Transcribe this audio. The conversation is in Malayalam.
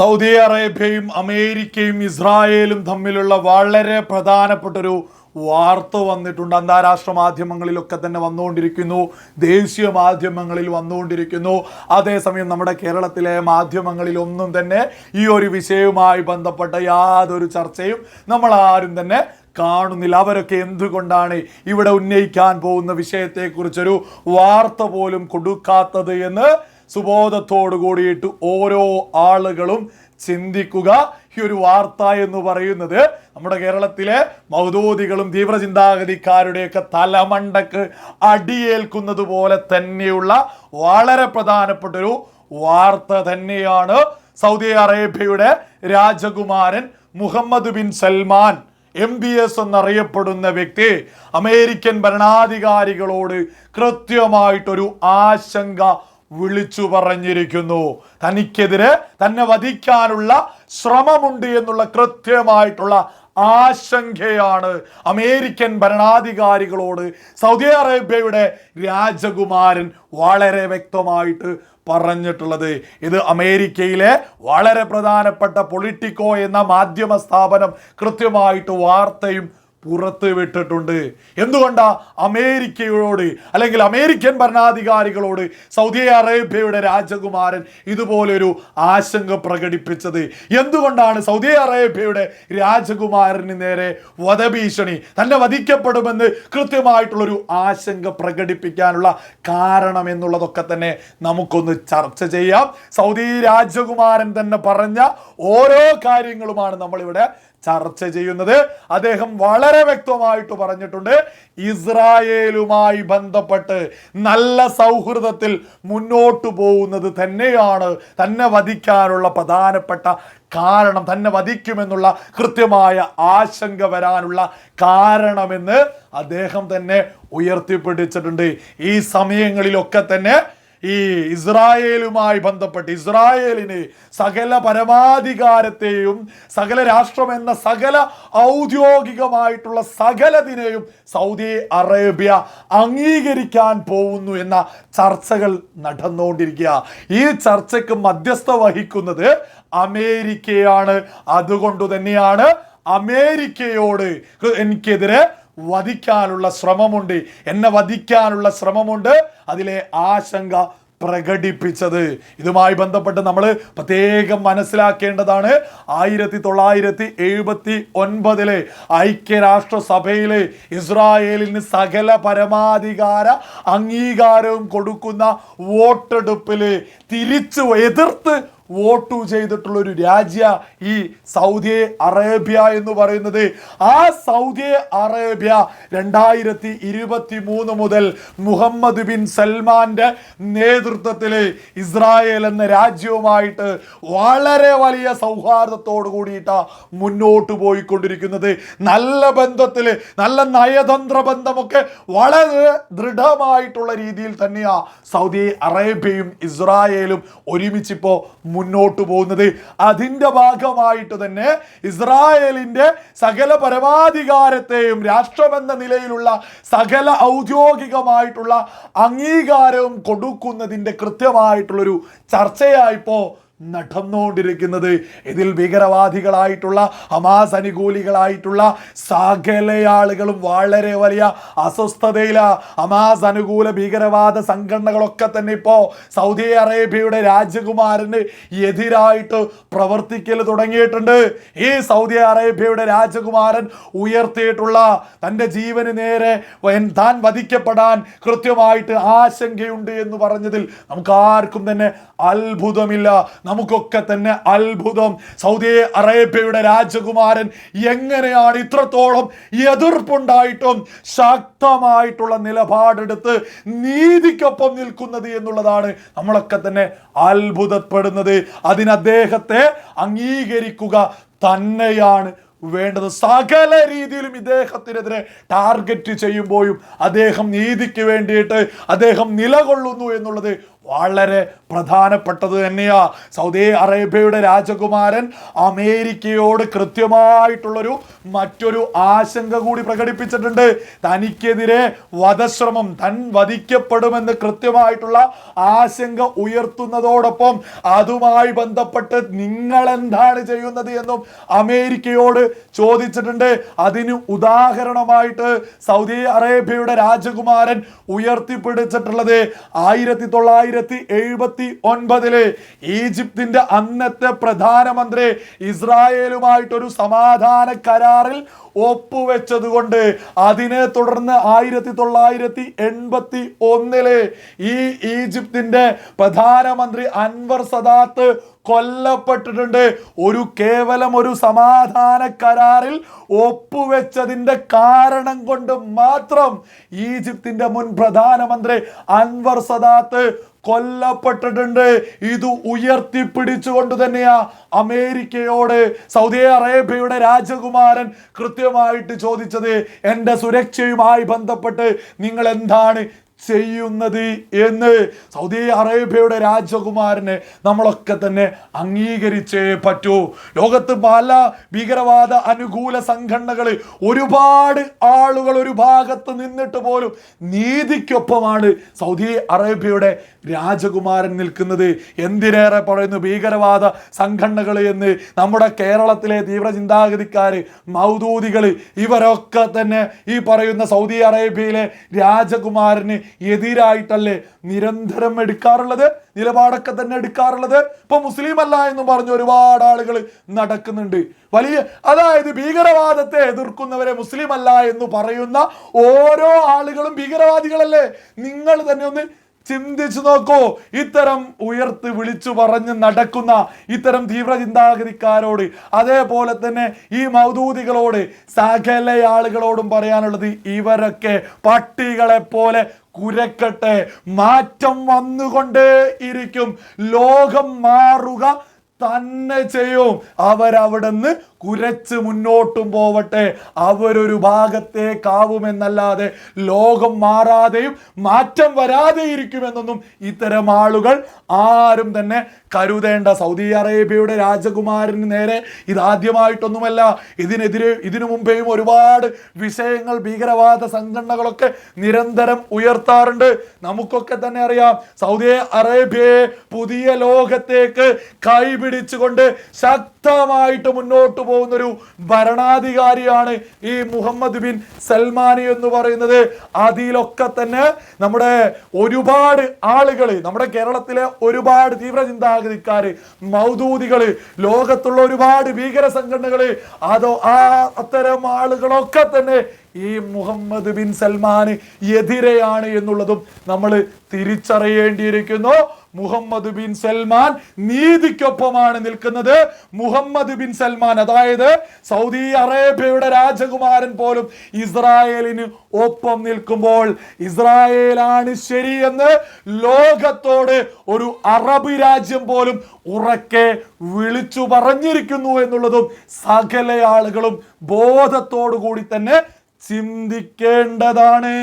സൗദി അറേബ്യയും അമേരിക്കയും ഇസ്രായേലും തമ്മിലുള്ള വളരെ പ്രധാനപ്പെട്ടൊരു വാർത്ത വന്നിട്ടുണ്ട്. അന്താരാഷ്ട്ര മാധ്യമങ്ങളിലൊക്കെ തന്നെ വന്നുകൊണ്ടിരിക്കുന്നു. ദേശീയ മാധ്യമങ്ങളിൽ വന്നുകൊണ്ടിരിക്കുന്നു. അതേസമയം നമ്മുടെ കേരളത്തിലെ മാധ്യമങ്ങളിൽ ഒന്നും തന്നെ ഈ ഒരു വിഷയവുമായി ബന്ധപ്പെട്ട യാതൊരു ചർച്ചയും നമ്മൾ ആരും തന്നെ കാണുന്നില്ല. അവരൊക്കെ എന്തുകൊണ്ടാണ് ഇവിടെ ഉന്നയിക്കാൻ പോകുന്ന വിഷയത്തെക്കുറിച്ചൊരു വാർത്ത പോലും കൊടുക്കാത്തത് എന്ന് സുബോധത്തോടു കൂടിയിട്ട് ഓരോ ആളുകളും ചിന്തിക്കുക. ഈ ഒരു വാർത്ത എന്ന് പറയുന്നത് നമ്മുടെ കേരളത്തിലെ മൗദൂദികളും തീവ്രചിന്താഗതിക്കാരുടെയൊക്കെ തലമണ്ടക്ക് അടിയേൽക്കുന്നത് പോലെ തന്നെയുള്ള വളരെ പ്രധാനപ്പെട്ട ഒരു വാർത്ത തന്നെയാണ് സൗദി അറേബ്യയുടെ രാജകുമാരൻ Mohammed bin Salman M B S എന്നറിയപ്പെടുന്ന വ്യക്തി. അമേരിക്കൻ ഭരണാധികാരികളോട് കൃത്യമായിട്ടൊരു ആശങ്ക വിളിച്ചു പറഞ്ഞിരിക്കുന്നു. തനിക്കെതിരെ തന്നെ വധിക്കാനുള്ള ശ്രമമുണ്ട് എന്നുള്ള കൃത്യമായിട്ടുള്ള ആശങ്കയാണ് അമേരിക്കൻ ഭരണാധികാരികളോട് സൗദി അറേബ്യയുടെ രാജകുമാരൻ വളരെ വ്യക്തമായിട്ട് പറഞ്ഞിട്ടുള്ളത്. ഇത് അമേരിക്കയിലെ വളരെ പ്രധാനപ്പെട്ട പൊളിറ്റിക്കോ എന്ന മാധ്യമ സ്ഥാപനം കൃത്യമായിട്ട് വാർത്തയും പുറത്ത് വിട്ടിട്ടുണ്ട്. എന്തുകൊണ്ടാ അമേരിക്കയോട് അല്ലെങ്കിൽ അമേരിക്കൻ ഭരണാധികാരികളോട് സൗദി അറേബ്യയുടെ രാജകുമാരൻ ഇതുപോലൊരു ആശങ്ക പ്രകടിപ്പിച്ചത്? എന്തുകൊണ്ടാണ് സൗദി അറേബ്യയുടെ രാജകുമാരന് നേരെ വധഭീഷണി? തന്നെ വധിക്കപ്പെടുമെന്ന് കൃത്യമായിട്ടുള്ളൊരു ആശങ്ക പ്രകടിപ്പിക്കാനുള്ള കാരണം എന്നുള്ളതൊക്കെ തന്നെ നമുക്കൊന്ന് ചർച്ച ചെയ്യാം. സൗദി രാജകുമാരൻ തന്നെ പറഞ്ഞ ഓരോ കാര്യങ്ങളുമാണ് നമ്മളിവിടെ ചർച്ച ചെയ്യുന്നത് അദ്ദേഹം വളരെ വ്യക്തമായിട്ട് പറഞ്ഞിട്ടുണ്ട്. ഇസ്രായേലുമായി ബന്ധപ്പെട്ട് നല്ല സൗഹൃദത്തിൽ മുന്നോട്ടു പോകുന്നത് തന്നെയാണ് തന്നെ വധിക്കാനുള്ള പ്രധാനപ്പെട്ട കാരണം തന്നെ വധിക്കുമെന്നുള്ള കൃത്യമായ ആശങ്ക വരാനുള്ള കാരണമെന്ന് അദ്ദേഹം തന്നെ ഉയർത്തിപ്പിടിച്ചിട്ടുണ്ട്. ഈ സമയങ്ങളിലൊക്കെ തന്നെ ഈ ഇസ്രായേലുമായി ബന്ധപ്പെട്ട് ഇസ്രായേലിന് സകല പരമാധികാരത്തെയും സകല രാഷ്ട്രം എന്ന സകല ഔദ്യോഗികമായിട്ടുള്ള സകലതിനെയും സൗദി അറേബ്യ അംഗീകരിക്കാൻ പോകുന്നു എന്ന ചർച്ചകൾ നടന്നുകൊണ്ടിരിക്കുക. ഈ ചർച്ചയ്ക്ക് മധ്യസ്ഥ വഹിക്കുന്നത് അമേരിക്കയാണ്. അതുകൊണ്ട് തന്നെയാണ് അമേരിക്കയോട് എനിക്കെതിരെ വധിക്കാനുള്ള ശ്രമമുണ്ട്. എന്നെ വധിക്കാനുള്ള ശ്രമമുണ്ട്. അതിലെ ആശങ്ക പ്രകടിപ്പിച്ചത്. ഇതുമായി ബന്ധപ്പെട്ട് നമ്മൾ പ്രത്യേകം മനസ്സിലാക്കേണ്ടതാണ്. ആയിരത്തി തൊള്ളായിരത്തി എഴുപത്തി ഒൻപതിലെ ഐക്യരാഷ്ട്രസഭയിലെ ഇസ്രായേലിന് സകല പരമാധികാര അംഗീകാരവും കൊടുക്കുന്ന വോട്ടെടുപ്പിൽ തിരിച്ചു എതിർത്ത് വോട്ട് ചെയ്തിട്ടുള്ള ഒരു രാജ്യ ഈ സൗദി അറേബ്യ എന്ന് പറയുന്നത്. ആ സൗദി അറേബ്യ രണ്ടായിരത്തി ഇരുപത്തി മൂന്ന് മുതൽ മുഹമ്മദ് ബിൻ സൽമാന്റെ നേതൃത്വത്തിൽ ഇസ്രായേൽ എന്ന രാജ്യവുമായിട്ട് വളരെ വലിയ സൗഹാർദ്ദത്തോട് കൂടിയിട്ടാ മുന്നോട്ട് പോയിക്കൊണ്ടിരിക്കുന്നത്. നല്ല ബന്ധത്തിൽ നല്ല നയതന്ത്ര ബന്ധമൊക്കെ വളരെ ദൃഢമായിട്ടുള്ള രീതിയിൽ തന്നെയാ സൗദി അറേബ്യയും ഇസ്രായേലും ഒരുമിച്ചിപ്പോ മുന്നോട്ട് പോകുന്നത്. അതിന്റെ ഭാഗമായിട്ട് തന്നെ ഇസ്രായേലിന്റെ സകല പരമാധികാരത്തെയും രാഷ്ട്രമെന്ന നിലയിലുള്ള സകല ഔദ്യോഗികമായിട്ടുള്ള അംഗീകാരവും കൊടുക്കുന്നതിന്റെ കൃത്യമായിട്ടുള്ളൊരു ചർച്ചയായിപ്പോ നടന്നുകൊണ്ടിരിക്കുന്നത്. ഇതിൽ ഭീകരവാദികളായിട്ടുള്ള ഹമാസ് അനുകൂലികളായിട്ടുള്ള സകല ആളുകളും വളരെ വലിയ അസ്വസ്ഥതയിലാണ് ഹമാസ് അനുകൂല ഭീകരവാദ സംഘടനകളൊക്കെ തന്നെ ഇപ്പോൾ സൗദി അറേബ്യയുടെ രാജകുമാരന് എതിരായിട്ട് പ്രവർത്തിക്കൽ തുടങ്ങിയിട്ടുണ്ട്. ഈ സൗദി അറേബ്യയുടെ രാജകുമാരൻ ഉയർത്തിയിട്ടുള്ള തന്റെ ജീവന് നേരെ താൻ വധിക്കപ്പെടാൻ കൃത്യമായിട്ട് ആശങ്കയുണ്ട് എന്ന് പറഞ്ഞതിൽ നമുക്ക് ആർക്കും തന്നെ അത്ഭുതമില്ല. നമുക്കൊക്കെ തന്നെ അത്ഭുതം. സൗദി അറേബ്യയുടെ രാജകുമാരൻ എങ്ങനെയാണ് ഇത്രത്തോളം എതിർപ്പുണ്ടായിട്ടും ശക്തമായിട്ടുള്ള നിലപാടെടുത്ത് നീതിക്കൊപ്പം നിൽക്കുന്നത് എന്നുള്ളതാണ് നമ്മളൊക്കെ തന്നെ അത്ഭുതപ്പെടുന്നത്. അതിന് അദ്ദേഹത്തെ അംഗീകരിക്കുക തന്നെയാണ് വേണ്ടത്. സകല രീതിയിലും ഇദ്ദേഹത്തിനെതിരെ ടാർഗറ്റ് ചെയ്യുമ്പോഴും അദ്ദേഹം നീതിക്ക് വേണ്ടിയിട്ട് അദ്ദേഹം നിലകൊള്ളുന്നു എന്നുള്ളത് വളരെ പ്രധാനപ്പെട്ടത് തന്നെയാ. സൗദി അറേബ്യയുടെ രാജകുമാരൻ അമേരിക്കയോട് കൃത്യമായിട്ടുള്ളൊരു മറ്റൊരു ആശങ്ക കൂടി പ്രകടിപ്പിച്ചിട്ടുണ്ട്. തനിക്കെതിരെ വധശ്രമം തൻ വധിക്കപ്പെടുമെന്ന് കൃത്യമായിട്ടുള്ള ആശങ്ക ഉയർത്തുന്നതോടൊപ്പം അതുമായി ബന്ധപ്പെട്ട് നിങ്ങൾ എന്താണ് ചെയ്യുന്നത് എന്നും അമേരിക്കയോട് ചോദിച്ചിട്ടുണ്ട്. അതിന് ഉദാഹരണമായിട്ട് സൗദി അറേബ്യയുടെ രാജകുമാരൻ ഉയർത്തിപ്പിടിച്ചിട്ടുള്ളത് ആയിരത്തി തൊള്ളായിരത്തി എഴുപത്തി ഒൻപതിൽ ഈജിപ്തിന്റെ അന്നത്തെ പ്രധാനമന്ത്രി ഇസ്രായേലുമായിട്ടൊരു സമാധാന കരാറിൽ ഒപ്പുവെച്ചത് കൊണ്ട് അതിനെ തുടർന്ന് ആയിരത്തി തൊള്ളായിരത്തി എൺപത്തി ഒന്നിൽ ഈജിപ്തിന്റെ പ്രധാനമന്ത്രി അൻവർ സദാത്ത് കൊല്ലപ്പെട്ടിട്ടുണ്ട്. ഒരു കേവലം ഒരു സമാധാന കരാറിൽ ഒപ്പുവെച്ചതിന്റെ കാരണം കൊണ്ട് മാത്രം ഈജിപ്തിന്റെ മുൻ പ്രധാനമന്ത്രി അൻവർ സദാത്ത് കൊല്ലപ്പെട്ടിട്ടുണ്ട്. ഇത് ഉയർത്തിപ്പിടിച്ചുകൊണ്ട് തന്നെയാ അമേരിക്കയോട് സൗദി അറേബ്യയുടെ രാജകുമാരൻ കൃത്യമായിട്ട് ചോദിച്ചത്. എന്റെ സുരക്ഷയുമായി ബന്ധപ്പെട്ട് നിങ്ങൾ എന്താണ് ചെയ്യുന്നത് എന്ന് സൗദി അറേബ്യയുടെ രാജകുമാരനെ നമ്മളൊക്കെ തന്നെ അംഗീകരിച്ചേ പറ്റൂ. ലോകത്ത് പല ഭീകരവാദ അനുകൂല സംഘടനകൾ ഒരുപാട് ആളുകൾ ഒരു ഭാഗത്ത് നിന്നിട്ട് പോലും നീതിക്കൊപ്പമാണ് സൗദി അറേബ്യയുടെ രാജകുമാരൻ നിൽക്കുന്നത്. എന്തിനേറെ പറയുന്നു ഭീകരവാദ സംഘടനകൾ എന്ന്? നമ്മുടെ കേരളത്തിലെ തീവ്ര ചിന്താഗതിക്കാർ മൗദൂദികൾ ഇവരൊക്കെ തന്നെ ഈ പറയുന്ന സൗദി അറേബ്യയിലെ രാജകുമാരന് എതിരായിട്ടല്ലേ നിരന്തരം എടുക്കാറുള്ളത്? നിലപാടൊക്കെ തന്നെ എടുക്കാറുള്ളത്? ഇപ്പൊ മുസ്ലിം അല്ല എന്ന് പറഞ്ഞ് ഒരുപാട് ആളുകൾ നടക്കുന്നുണ്ട്. വലിയ അതായത് ഭീകരവാദത്തെ എതിർക്കുന്നവരെ മുസ്ലിം അല്ല എന്ന് പറയുന്ന ഓരോ ആളുകളും ഭീകരവാദികളല്ലേ? നിങ്ങൾ തന്നെ ഒന്ന് ചിന്തിച്ചു നോക്കൂ. ഇത്തരം ഉയർത്ത് വിളിച്ചു പറഞ്ഞ് നടക്കുന്ന ഇത്തരം തീവ്ര ചിന്താഗതിക്കാരോട് അതേപോലെ തന്നെ ഈ മൗദൂദികളോട് സകല ആളുകളോടും പറയാനുള്ളത് ഇവരൊക്കെ പട്ടികളെ പോലെ കുരക്കട്ടെ മാറ്റം വന്നുകൊണ്ടേ ഇരിക്കും. ലോകം മാറുക തന്നെ ചെയ്യും. അവരവിടുന്ന് കുരച്ച് മുന്നോട്ടും പോവട്ടെ. അവരൊരു ഭാഗത്തേക്കാവുമെന്നല്ലാതെ ലോകം മാറാതെയും മാറ്റം വരാതെ ഇരിക്കുമെന്നൊന്നും ഇത്തരം ആളുകൾ ആരും തന്നെ കരുതേണ്ട. സൗദി അറേബ്യയുടെ രാജകുമാരന് നേരെ ഇതാദ്യമായിട്ടൊന്നുമല്ല ഇതിനെതിരെ ഇതിനു മുമ്പേയും ഒരുപാട് വിഷയങ്ങൾ ഭീകരവാദ സംഘടനകളൊക്കെ നിരന്തരം ഉയർത്താറുണ്ട്. നമുക്കൊക്കെ തന്നെ അറിയാം സൗദി അറേബ്യയെ പുതിയ ലോകത്തേക്ക് കൈപിടിച്ചുകൊണ്ട് ശക്തമായിട്ട് മുന്നോട്ട് പോകുന്ന ഒരു ഭരണാധികാരിയാണ് ഈ മുഹമ്മദ് ബിൻ സൽമാനി എന്ന് പറയുന്നത്. അതിലൊക്കെ തന്നെ നമ്മുടെ ഒരുപാട് ആളുകൾ നമ്മുടെ കേരളത്തിലെ ഒരുപാട് തീവ്ര മൗദൂദികൾ ലോകത്തുള്ള ഒരുപാട് ഭീകര സംഘടനകൾ അതോ ആ അത്തരം ആളുകളൊക്കെ തന്നെ ഈ മുഹമ്മദ് ബിൻ സൽമാന് എതിരെയാണ് എന്നുള്ളതും നമ്മൾ തിരിച്ചറിയേണ്ടിയിരിക്കുന്നു. മുഹമ്മദ് ബിൻ സൽമാൻ നീതിക്കൊപ്പമാണ് നിൽക്കുന്നത്. മുഹമ്മദ് ബിൻ സൽമാൻ അതായത് സൗദി അറേബ്യയുടെ രാജകുമാരൻ പോലും ഇസ്രായേലിന് ഒപ്പം നിൽക്കുമ്പോൾ ഇസ്രായേലാണ് ശരിയെന്ന് ലോകത്തോട് ഒരു അറബ് രാജ്യം പോലും ഉറക്കെ വിളിച്ചു പറഞ്ഞിരിക്കുന്നു എന്നുള്ളതും സകല ആളുകളും ബോധത്തോടു കൂടി തന്നെ ചിന്തിക്കേണ്ടതാണ്.